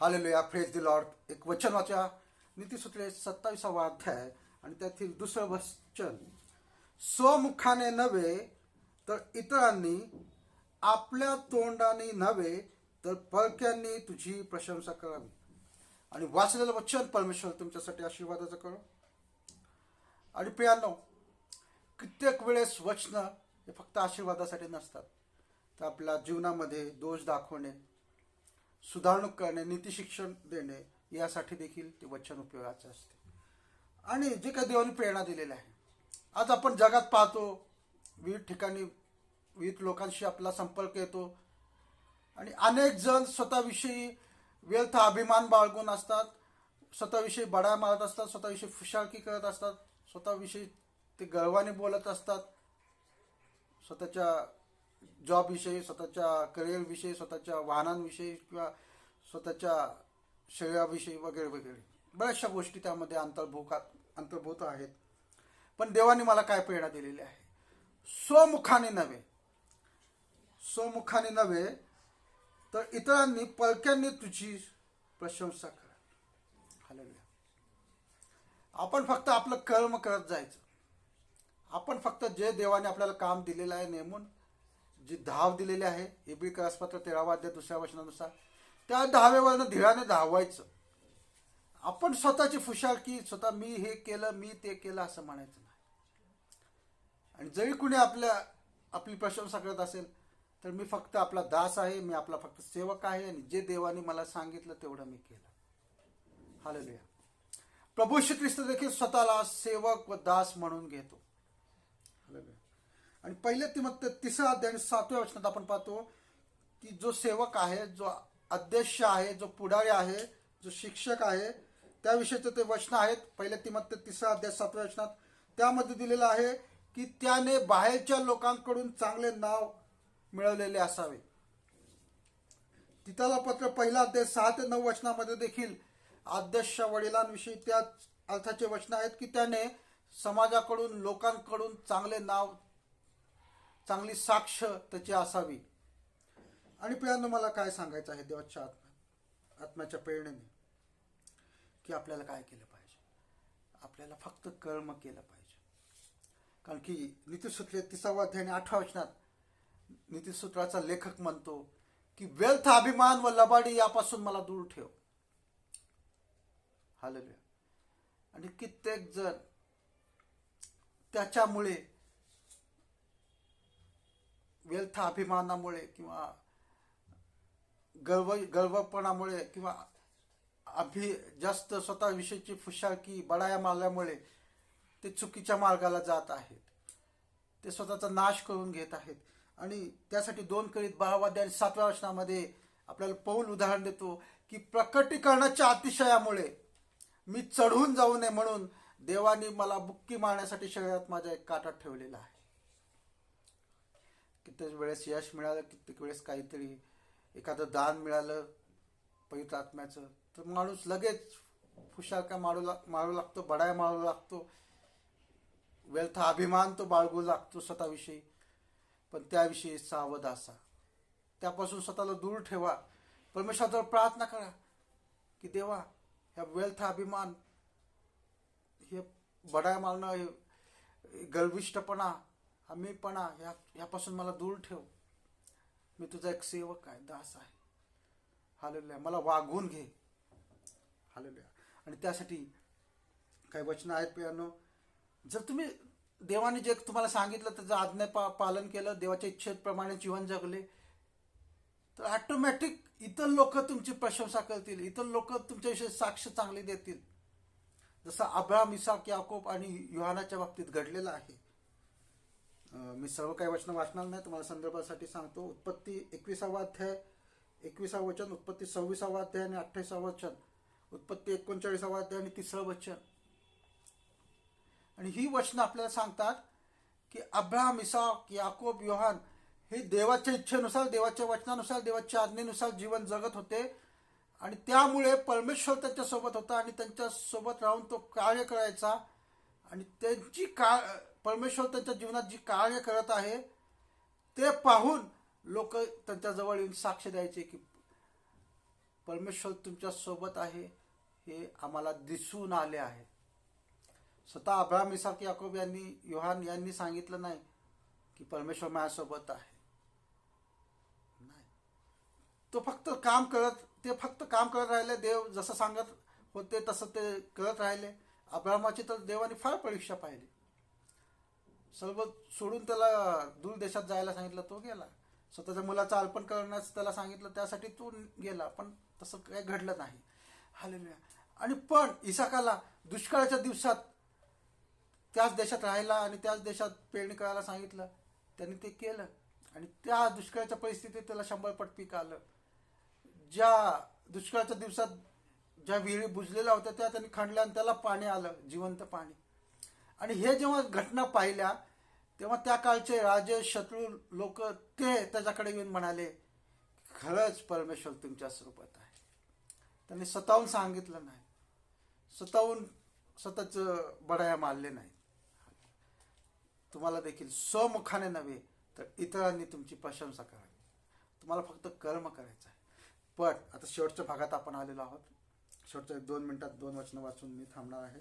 Hallelujah phrase the Lord एक वचन वाचा नीतीसूत्रे सत्तावीसावा अध्याय आणि त्यातील दुसरं वचन. स्वमुखाने नव्हे तर इतरांनी आपल्या तोंडाने नव्हे तर पळक्यांनी तुझी प्रशंसा करावी. आणि वाचलेलं वचन परमेश्वर तुमच्यासाठी आशीर्वादाचं करो. आणि प्रियांनो कित्येक वेळेस वचनं हे फक्त आशीर्वादासाठी नसतात. तर आपल्या जीवनामध्ये दोष दाखवणे सुधारणूक करणे नीतिशिक्षण देणे यासाठी देखील ते वचन उपयोगाचे असते. आणि जे काही देवाने प्रेरणा दिलेली आहे आज आपण जगात पाहतो विविध ठिकाणी विविध लोकांशी आपला संपर्क येतो. आणि अनेक जण स्वतःविषयी व्यर्थ अभिमान बाळगून असतात स्वतःविषयी बडा मारत असतात स्वतःविषयी फुशाळकी करत असतात स्वतःविषयी ते गर्वाने बोलत असतात स्वतःच्या जॉबविषयी स्वतःच्या करिअरविषयी स्वतःच्या वाहनांविषयी किंवा स्वतःच्या शरीराविषयी वगैरे वगैरे. बऱ्याचशा गोष्टी त्यामध्ये अंतर्भूत अंतर्भूत आहेत. पण देवाने मला काय प्रेरणा दिलेली आहे? स्वमुखाने नव्हे. स्वमुखाने नव्हे तर इतरांनी पलक्यांनी तुझी प्रशंसा करा. आपण फक्त आपलं कर्म करत जायचं. आपण फक्त जे देवाने आपल्याला काम दिलेलं आहे नेमून जी धाव दिलेली आहे एबी करासपत्र तेरावा अध्याय दुसऱ्या वचनानुसार त्या धावेवरनं धीराने धावायचं. आपण स्वतःची फुशाकी स्वतः मी हे केलं मी ते केलं असं म्हणायचं नाही. आणि जरी कुणी आपल्या आपली प्रशंसा करत असेल तर मी फक्त आपला दास आहे मी आपला फक्त सेवक आहे आणि जे देवाने मला सांगितलं तेवढं मी केलं. हालेलुया. प्रभू श्री ख्रिस्त देखील स्वतःला सेवक व दास म्हणून घेतो. आणि पहिले ती मग तिसरा अध्याय आणि सातव्या वचनात आपण पाहतो की जो सेवक आहे जो अध्यक्ष आहे जो पुढारी आहे जो शिक्षक आहे त्याविषयीचे ते वचन आहेत. पहिले ती तिसऱ्या तिसरा अध्याय सातव्या वचनात त्यामध्ये दिलेलं आहे की त्याने बाहेरच्या लोकांकडून चांगले नाव मिळवलेले असावे. तिथला पत्र पहिला अध्याय सहा ते नऊ वचनामध्ये देखील आदर्श वडिलांविषयी त्याच अर्थाचे वचन आहेत की त्याने समाजाकडून लोकांकडून चांगले नाव चांगली साक्ष त्याची असावी. आणि प्रियांनो मला काय सांगायचं आहे देवाच्या आत्मा आत्म्याच्या प्रेरणेने? की आपल्याला काय केलं पाहिजे? आपल्याला फक्त कर्म केलं पाहिजे. कारण की नितीसूत्रे तिसावा अध्याय आणि आठव्या वचनात नीतिसूत्राचा लेखक म्हणतो की व्यर्थ अभिमान व लबाडी यापासून मला दूर ठेव. हालेलुया. आणि कित्येक जण त्याच्यामुळे व्यर्थ अभिमानामुळे किंवा गर्व गर्वपणामुळे किंवा अभि जास्त स्वतःविषयीची फुशाळकी बडाया मारल्यामुळे ते चुकीच्या मार्गाला जात आहेत. ते स्वतःचा नाश करून घेत आहेत. आणि त्यासाठी दोन कळीत बारावाद्या आणि सातव्या वचनामध्ये आपल्याला पौल उदाहरण देतो की प्रकटीकरणाच्या अतिशयामुळे मी चढून जाऊ नये म्हणून देवानी मला बुक्की मारण्यासाठी शरीरात माझ्या एक काटात ठेवलेला आहे. कित्येक वेळेस यश मिळालं कित्येक वेळेस काहीतरी एखादं दान मिळालं पवित्र आत्म्याचं. तर माणूस लगेच फुशारका मारू लाग मारू लागतो बडाय मारू लागतो. व्यर्थ अभिमान तो बाळगू लागतो स्वतःविषयी. पण त्याविषयी सावध असा. त्यापासून स्वतःला दूर ठेवा. परमेश्वराजवळ प्रार्थना करा की देवा ह्या वेल्थ अभिमान हे बडाय मारणं हे गर्विष्टपणा हमीपणा ह्या ह्यापासून मला दूर ठेव. मी तुझा एक सेवक आहे दास आहे. हालेलुया. मला वागवून घे. हालेलुया. आणि त्यासाठी काही वचनं आहेत पियानो. जर तुम्ही देवाने जे तुम्हाला सांगितलं त्याचं आज्ञा पा पालन केलं देवाच्या इच्छेप्रमाणे जीवन जगले तर ॲटोमॅटिक इतर लोक तुमची प्रशंसा करतील. इतर लोक तुमच्याविषयी साक्ष चांगली देतील. जसं अब्राम इसाक याकोब आणि युहानाच्या बाबतीत घडलेलं आहे. मी सर्व काही वचनं वाचणार नाही तुम्हाला संदर्भासाठी सांगतो. उत्पत्ती एकविसावा अध्याय एकविसावं वचन उत्पत्ती सव्वीसावा अध्याय आणि अठ्ठावीसावं वचन. उत्पत्ती एकोणचाळीसावा अध्याय आणि तिसरं वचन. आणि ही वचनं आपल्याला सांगतात की अब्राहम इसाक याकोब योहान हे देवाच्या इच्छेनुसार देवाच्या वचनानुसार देवाच्या आज्ञेनुसार जीवन जगत होते. आणि त्यामुळे परमेश्वर त्यांच्यासोबत होता आणि त्यांच्यासोबत राहून तो कार्य करायचा. आणि त्यांची का परमेश्वर त्यांच्या जीवनात जी कार्य करत आहे ते पाहून लोक त्यांच्याजवळ येऊन साक्ष द्यायचे की परमेश्वर तुमच्यासोबत आहे हे आम्हाला दिसून आले आहे. स्वतः अब्राम इसाक याकोब यांनी युहान यांनी सांगितलं नाही की परमेश्वर माझ्यासोबत आहे. नाही. तो फक्त काम करत ते फक्त काम करत राहिले देव जसं सांगत होते तसं ते करत राहिले. अब्राहमाची तर देवाने फार परीक्षा पाहिली. सर्व सोडून त्याला दूर देशात जायला सांगितलं तो गेला. स्वतःच्या मुलाचं अर्पण करण्यास त्याला सांगितलं त्यासाठी तो गेला पण तसं काही घडलं नाही. हालेलुया. आणि पण इसाकाला दुष्काळाच्या दिवसात त्याच देशात राहायला आणि त्याच देशात पेरणी करायला सांगितलं. त्यांनी ते केलं. आणि त्या दुष्काळाच्या परिस्थितीत त्याला शंभर पट पीक आलं. ज्या दुष्काळाच्या दिवसात ज्या विहिरी बुजलेल्या होत्या त्या त्यांनी खणल्या आणि त्याला पाणी आलं जिवंत पाणी. आणि हे जेव्हा घटना पाहिल्या तेव्हा त्या काळचे राजे शत्रू लोक ते त्याच्याकडे येऊन म्हणाले खरंच परमेश्वर तुमच्या स्वरूपात आहे. त्यांनी स्वतःहून सांगितलं नाही. स्वतःहून स्वतःच बडाया मारले नाही तुम्हाला देखील स्वमुखाने नव्हे तर इतरांनी तुमची प्रशंसा करावी. तुम्हाला फक्त कर्म करायचं आहे. पण आता शेवटच्या भागात आपण आलेलो आहोत. शेवटच्या दोन मिनिटात दोन वचनं वाचून मी थांबणार आहे.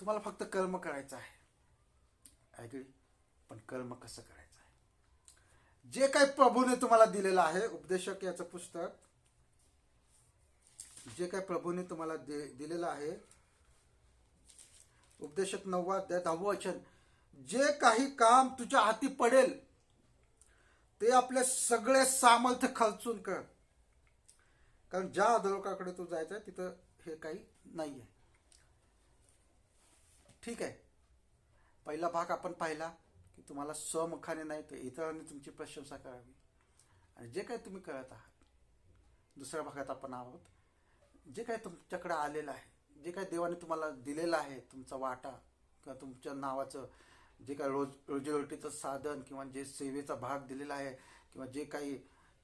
तुम्हाला फक्त कर्म करायचं आहे. ऐकली पण कर्म कसं करायचं आहे? जे काही प्रभूने तुम्हाला दिलेलं आहे उपदेशक याचं पुस्तक जे काही प्रभूने तुम्हाला दे दिलेलं आहे उपदेशक नववा द्या दहावं वचन जे काही काम तुझ्या हाती पडेल ते आपले सगळे सामर्थ्य खर्चून कर. कारण ज्या अधोलोकाकडे तू जायचं आहे तिथं हे काही नाही आहे ठीक आहे. पहिला भाग आपण पाहिला की तुम्हाला स्वमुखाने नाही तर इतरांनी तुमची प्रशंसा करावी. आणि जे काही तुम्ही करत आहात दुसऱ्या भागात आपण आहोत जे काही तुमच्याकडे आलेलं आहे जे काही देवाने तुम्हाला दिलेलं आहे तुमचा वाटा किंवा तुमच्या नावाचं जे काही रोज रोजीरोटीचं साधन किंवा जे सेवेचा भाग दिलेला आहे किंवा जे काही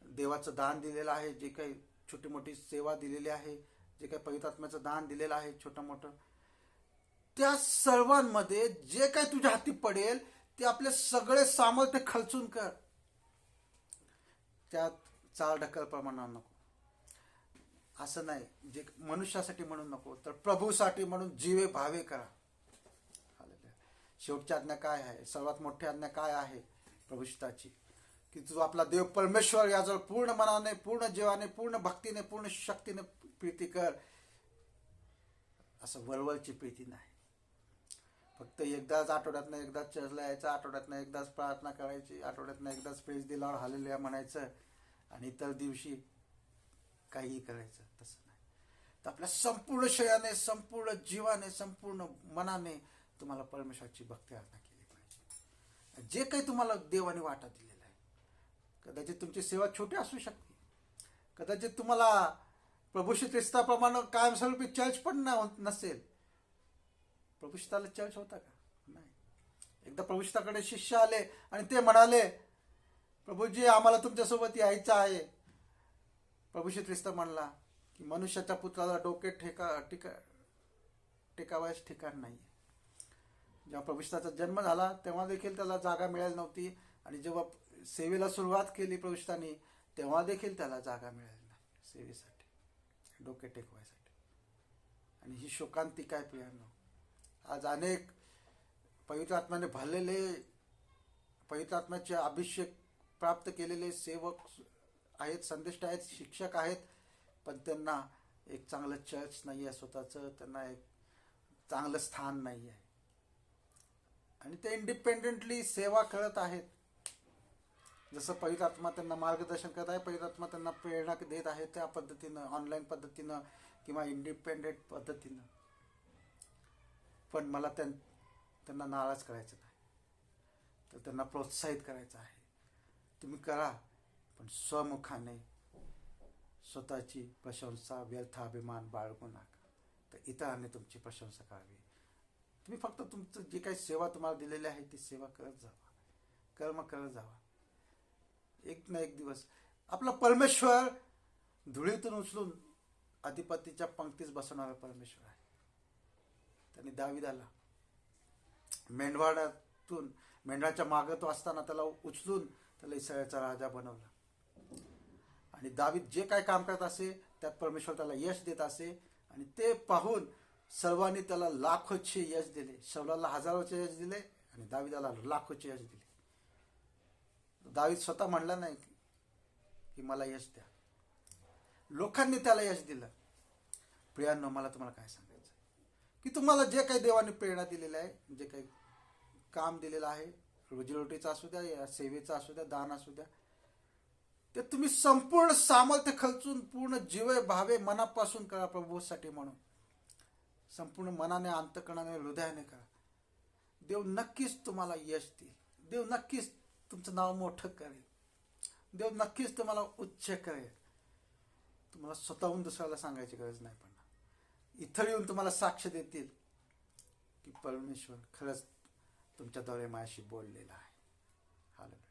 देवाचं दान दिलेलं आहे जे काही छोटी मोठी सेवा दिलेली आहे जे काही पवित्रात्म्याचं दान दिलेलं आहे छोटं मोठं त्या सर्वांमध्ये जे काही तुझ्या हाती पडेल ते आपले सगळे सामर्थ्य खर्चून कर. त्यात चाल ढकल प्रमाणावर नको. असं नाही जे मनुष्यासाठी म्हणून नको तर प्रभूसाठी म्हणून जीवे भावे करा. शेवटची आज्ञा काय आहे? सर्वात मोठी आज्ञा काय आहे? प्रभुष्टाची की तू आपला देव परमेश्वर याजवळ पूर्ण मनाने पूर्ण जीवाने पूर्ण भक्तीने पूर्ण शक्तीने प्रीती कर असं वरवरची प्रीती नाही. फक्त एकदाच आठवड्यातनं एकदाच चर्चला यायचं आठवड्यातनं एकदाच प्रार्थना करायची आठवड्यातनं एकदाच प्रेस दिलावर हालेलुया म्हणायचं आणि इतर दिवशी काहीही करायचं तसं नाही. तर आपल्या संपूर्ण शयाने संपूर्ण जीवाने संपूर्ण मनाने तुम्हाला परमेश्वराची भक्ती आराधना केली पाहिजे. जे काही तुम्हाला देवाने वाटा दिले आहे कदाचित तुमची सेवा छोटी असू शकते. कदाचित तुम्हाला प्रभूशी ख्रिस्ताप्रमाणे कायमस्वरूपी चर्च पण न नसेल. प्रभूषिताला चर्च होता का? नाही. एकदा प्रभुष्ठाकडे शिष्य आले आणि ते म्हणाले प्रभूजी आम्हाला तुमच्यासोबत यायचं आहे. प्रभूशी ख्रिस्त म्हणला की मनुष्याच्या पुत्राला डोके ठेका टिका टेकावयास ठिकाण नाही जेव्हा प्रभुष्ठाचा जन्म झाला तेव्हा देखील त्याला जागा मिळाली नव्हती. आणि जेव्हा सेवेला सुरुवात केली प्रभुष्ठानी तेव्हा देखील त्याला जागा मिळाली नाही सेवेसाठी डोके टेकवायसाठी. आणि ही शोकांती काय प्रियांनो? आज अनेक पवित्र आत्म्याने भरलेले पवित्र आत्म्याचे अभिषेक प्राप्त केलेले सेवक आहेत संदेष्ट आहेत शिक्षक आहेत पण त्यांना एक चांगलं चर्च नाही आहे स्वतःचं त्यांना एक चांगलं स्थान नाही आहे. आणि ते इंडिपेंडेंटली सेवा करत आहेत. जसं पवित्र आत्मा त्यांना मार्गदर्शन करत आहे पवित्र आत्मा त्यांना प्रेरणा देत आहे त्या पद्धतीनं ऑनलाईन पद्धतीनं किंवा इंडिपेंडेंट पद्धतीनं. पण मला त्यां त्यांना नाराज करायचं नाही. तर त्यांना प्रोत्साहित करायचं आहे. तुम्ही करा पण स्वमुखाने स्वतःची प्रशंसा व्यर्थ अभिमान बाळगू नका. तर इतरांनी तुमची प्रशंसा करावी. तुम्ही फक्त तुमचं जे काही सेवा तुम्हाला दिलेली आहे ती सेवा करत जावा. कर्म करत जावा. एक ना एक दिवस. आपला परमेश्वर धुळीतून उचलून अधिपतीच्या पंक्तीस बसवणारा परमेश्वर आहे. त्यांनी दाविदाला मेंढवाड्यातून मेंढराच्या मागं तो असताना त्याला उचलून त्याला इस्रायलचा राजा बनवला. आणि दावीद जे काय काम करत असे त्यात परमेश्वर त्याला यश देत असे आणि ते पाहून सर्वांनी त्याला लाखोचे यश दिले. शौलाला हजारोचे यश दिले आणि दाविदाला लाखोचे यश दिले. दावीद स्वतः म्हणला नाही की मला यश द्या. लोकांनी त्याला यश दिलं. प्रियांनो मला तुम्हाला काय सांगायचं? की तुम्हाला जे काही देवाने प्रेरणा दिलेलं आहे जे काही काम दिलेलं आहे रोजीरोटीचं असू द्या या सेवेचं असू द्या दान असू द्या ते तुम्ही संपूर्ण सामर्थ्य खर्चून पूर्ण जीवे भावे मनापासून करा प्रभूसाठी म्हणून. संपूर्ण मनाने अंतकणाने हृदयाने करा. देव नक्कीच तुम्हाला यश देईल. देव नक्कीच तुमचं नाव मोठं करेल देव नक्कीच तुम्हाला उच्च करेल. तुम्हाला स्वतःहून दुसऱ्याला सांगायची गरज नाही पडणार. इथं येऊन तुम्हाला साक्ष देतील की परमेश्वर खरंच तुमच्याद्वारे माझ्याशी बोललेला आहे. हालेलुया.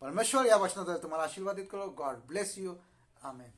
परमेश्वर या वचनाद्वारे तुम्हाला आशीर्वादित करो. God bless you amen